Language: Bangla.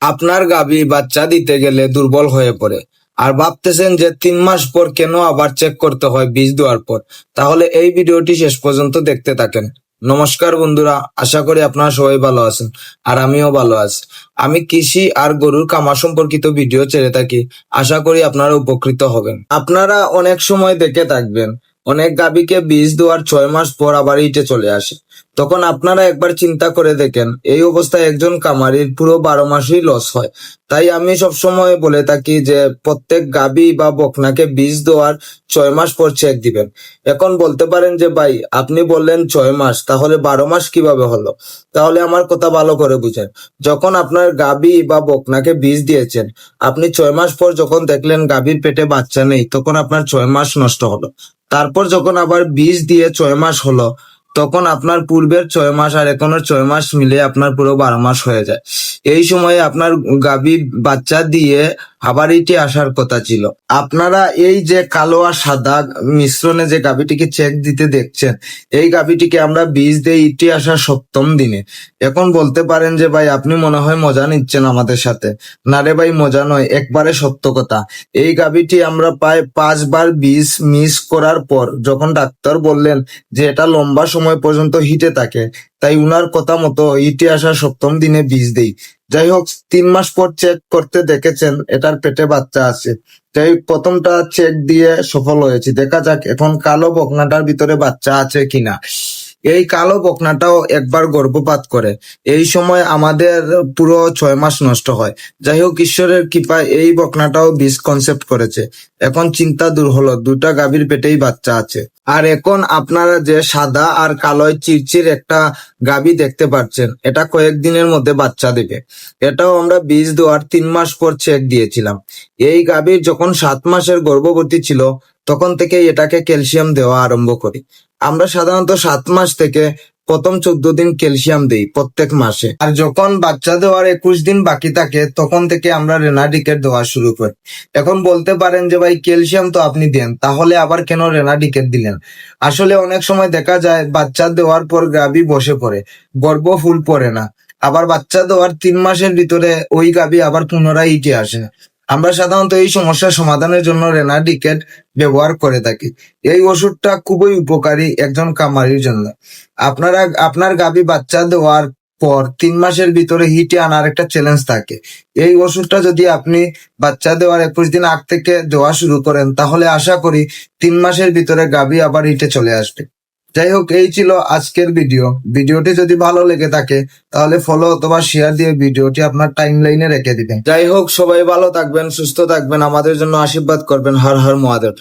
আপনার গাবি বাচ্চা দিতে গেলে দুর্বল হয়ে পড়ে। আর ভাবতেছেন যে তিন মাস পর কেন আবার চেক করতে হয় বীজ দেওয়ার পর? তাহলে এই ভিডিওটি শেষ পর্যন্ত দেখতে থাকেন। নমস্কার বন্ধুরা, আশা করি আপনারা সবাই ভালো আছেন আর আমিও ভালো আছি। আমি কৃষি আর গরুর কামা সম্পর্কিত ভিডিও ছেড়ে থাকি। আশা করি আপনারা উপকৃত হবেন। আপনারা অনেক সময় দেখে থাকবেন, অনেক গাভীকে বীজ দেওয়ার ছয় মাস পর আবার ইটে চলে আসে। তখন আপনারা একবার চিন্তা করে দেখেন, এই অবস্থায় একজন কামারির পুরো বারো মাসই লস হয়। তাই আমি সবসময় বলে থাকি যে, প্রত্যেক গাবি বা বকনাকে বীজ দেওয়ার ছয় মাস পর চেক দিবেন। এখন বলতে পারেন যে, ভাই, আপনি বললেন ছয় মাস, তাহলে বারো মাস কীভাবে হলো? তাহলে আমার কথা ভালো করে বুঝেন। যখন আপনার গাবি বা বকনাকে বীজ দিয়েছেন, আপনি ছয় মাস পর যখন দেখলেন গাভীর পেটে বাচ্চা নেই, তখন আপনার ছয় মাস নষ্ট হলো। তারপর যখন আবার বীজ দিয়ে ছয় মাস হলো তখন আপনার পূর্বের ছয় মাস আর এখনের ছয় মাস মিলে আপনার পুরো বারো মাস হয়ে যায়। এই সময়ে আপনার গাভী বাচ্চা দিয়ে আবার এটি আসার কথা ছিল। আপনারা এই যে কালো আর সাদা মিশ্রণে যে গাভীটিকে চেক দিতে দেখছেন, এই গাভীটিকে আমরা বীজ দিয়ে ইটি আসার সপ্তম দিনে। এখন বলতে পারেন যে, ভাই, আপনি মনে হয় মজা নিচ্ছেন আমাদের সাথে। না রে ভাই, মজা নয়, একবারে সত্য কথা। এই গাভীটি আমরা প্রায় পাঁচবার বীজ মিস করার পর যখন ডাক্তার বললেন যে, এটা লম্বা সময় পর্যন্ত হিটে থাকে, তাই উনার কথা মতো ইটি আসার সপ্তম দিনে বীজ দেই। যাই হোক তিন মাস পর চেক করতে দেখেছেন, এটার পেটে বাচ্চা আছে। যাই প্রথমটা চেক দিয়ে সফল হয়েছি। দেখা যাক, এখন কালো বকনাটার ভিতরে বাচ্চা আছে কিনা। এই কালো বকনাটাও একবার গর্ভপাত করে। এই সময় আমাদের পুরো ছয় মাস নষ্ট হয়। যাই হোক, ঈশ্বরের কৃপায় এই বকনাটাও বীজ কনসেপ্ট করেছে। এখন চিন্তা দূর হলো, দুটা গাভীর পেটেই বাচ্চা আছে। আর এখন আপনারা যে সাদা আর কালোয় চিরচির একটা গাভী দেখতে পাচ্ছেন, এটা কয়েকদিনের মধ্যে বাচ্চা দেবে। এটাও আমরা বীজ দেওয়ার তিন মাস পর চেক দিয়েছিলাম। এই গাভীর যখন সাত মাসের গর্ভবতী ছিল তখন থেকে এটাকে ক্যালসিয়াম দেওয়া আরম্ভ করি। আমরা সাধারণত সাত মাস থেকে প্রথম চোদ্দ দিন ক্যালসিয়াম দেই প্রত্যেক মাসে। আর যখন বাচ্চা দেওয়ার একুশ দিন বাকি থাকে, তখন থেকে আমরা রেনাডিকেট দেওয়া শুরু করি। এখন বলতে পারেন যে, ভাই, ক্যালসিয়াম তো আপনি দেন, তাহলে আবার কেন রেনাডিকেট দিলেন? আসলে অনেক সময় দেখা যায়, বাচ্চা দেওয়ার পর গাভী বসে পড়ে গর্ব ফুল পড়ে না। আবার বাচ্চা দেওয়ার তিন মাসের ভিতরে ওই গাভী আবার পুনরায় ইটে আসে। আমরা সাধারণত এই সমস্যার সমাধানের জন্য রেনাডিকেট ব্যবহার করে থাকি। এই ওষুধটা খুবই উপকারী একজন কামারির জন্য। আপনারা, আপনার গাভী বাচ্চা দেওয়ার পর তিন মাসের ভিতরে হিটে আনার একটা চ্যালেঞ্জ থাকে। এই ওষুধটা যদি আপনি বাচ্চা দেওয়ার একুশ দিন আগ থেকে দেওয়া শুরু করেন, তাহলে আশা করি তিন মাসের ভিতরে গাভী আবার হিটে চলে আসবে। যাই হোক এই ছিল আজকের ভিডিও ভিডিওটি যদি ভালো লেগে থাকে, তাহলে ফলো অথবা শেয়ার দিয়ে ভিডিওটি আপনার টাইম লাইনে রেখে দিবেন। যাই হোক সবাই ভালো থাকবেন, সুস্থ থাকবেন, আমাদের জন্য আশীর্বাদ করবেন। হর হর মহাদেব।